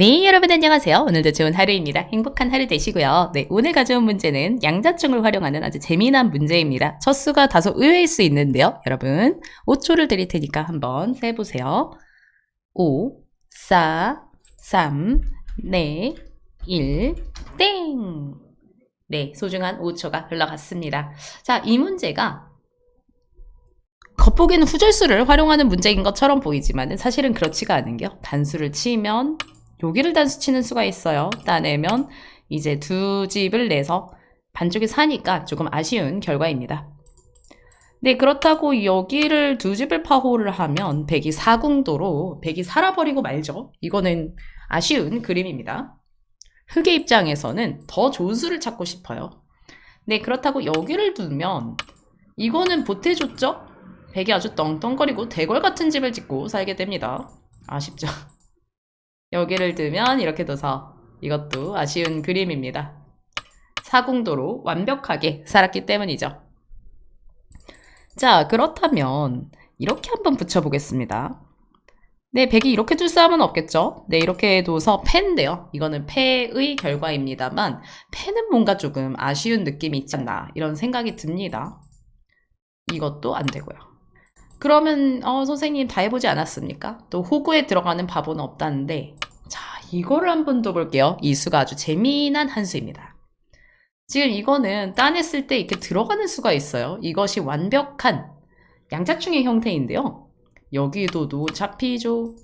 네, 여러분 안녕하세요. 오늘도 좋은 하루입니다. 행복한 하루 되시고요. 네, 오늘 가져온 문제는 양자충을 활용하는 아주 재미난 문제입니다. 첫 수가 다소 의외일 수 있는데요. 여러분, 5초를 드릴 테니까 한번 세보세요. 5, 4, 3, 4, 1, 땡! 네, 소중한 5초가 흘러갔습니다. 자, 이 문제가 겉보기에는 후절수를 활용하는 문제인 것처럼 보이지만 사실은 그렇지가 않은 게요. 단수를 치면 여기를 단수 치는 수가 있어요. 따내면 이제 두 집을 내서 반쪽이 사니까 조금 아쉬운 결과입니다. 네, 그렇다고 여기를 두 집을 파호를 하면 백이 사궁도로 백이 살아버리고 말죠. 이거는 아쉬운 그림입니다. 흑의 입장에서는 더 좋은 수를 찾고 싶어요. 네, 그렇다고 여기를 두면 이거는 보태줬죠? 백이 아주 떵떵거리고 대궐 같은 집을 짓고 살게 됩니다. 아쉽죠? 여기를 두면 이렇게 둬서 이것도 아쉬운 그림입니다. 사궁도로 완벽하게 살았기 때문이죠. 자, 그렇다면 이렇게 한번 붙여보겠습니다. 네, 백이 이렇게 둘 싸움은 없겠죠? 네, 이렇게 둬서 패인데요. 이거는 패의 결과입니다만 패는 뭔가 조금 아쉬운 느낌이 않나 이런 생각이 듭니다. 이것도 안 되고요. 그러면 어, 선생님 다 해보지 않았습니까? 또 호구에 들어가는 바보는 없다는데 자 이거를 한 번 더 볼게요. 이 수가 아주 재미난 한 수입니다. 지금 이거는 따냈을 때 이렇게 들어가는 수가 있어요. 이것이 완벽한 양자충의 형태인데요. 여기도도 잡히죠.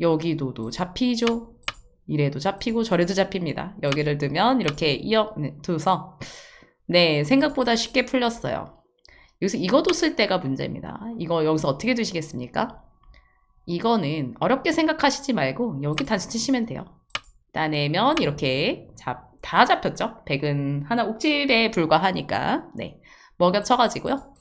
여기도도 잡히죠. 이래도 잡히고 저래도 잡힙니다. 여기를 두면 이렇게 이어 네, 두서 네 생각보다 쉽게 풀렸어요. 여기서 이거 뒀을 때가 문제입니다. 이거 여기서 어떻게 두시겠습니까? 이거는 어렵게 생각하시지 말고 여기 단수 치시면 돼요. 따내면 이렇게 잡, 다 잡혔죠? 백은 하나 옥집에 불과하니까 네 먹여 쳐가지고요.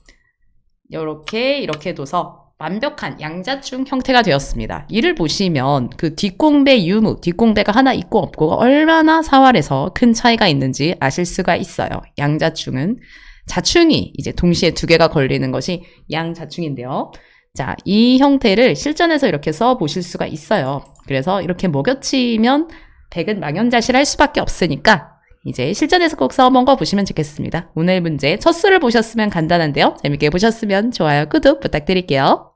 이렇게 이렇게 둬서 완벽한 양자충 형태가 되었습니다. 이를 보시면 그 뒷공배 유무, 뒷공배가 하나 있고 없고가 얼마나 사활에서 큰 차이가 있는지 아실 수가 있어요. 양자충은 자충이 이제 동시에 두 개가 걸리는 것이 양자충인데요. 자, 이 형태를 실전에서 이렇게 써 보실 수가 있어요. 그래서 이렇게 먹여치면 백은 망연자실할 수밖에 없으니까 이제 실전에서 꼭 써 먹어 보시면 좋겠습니다. 오늘 문제 첫 수를 보셨으면 간단한데요. 재밌게 보셨으면 좋아요, 구독 부탁드릴게요.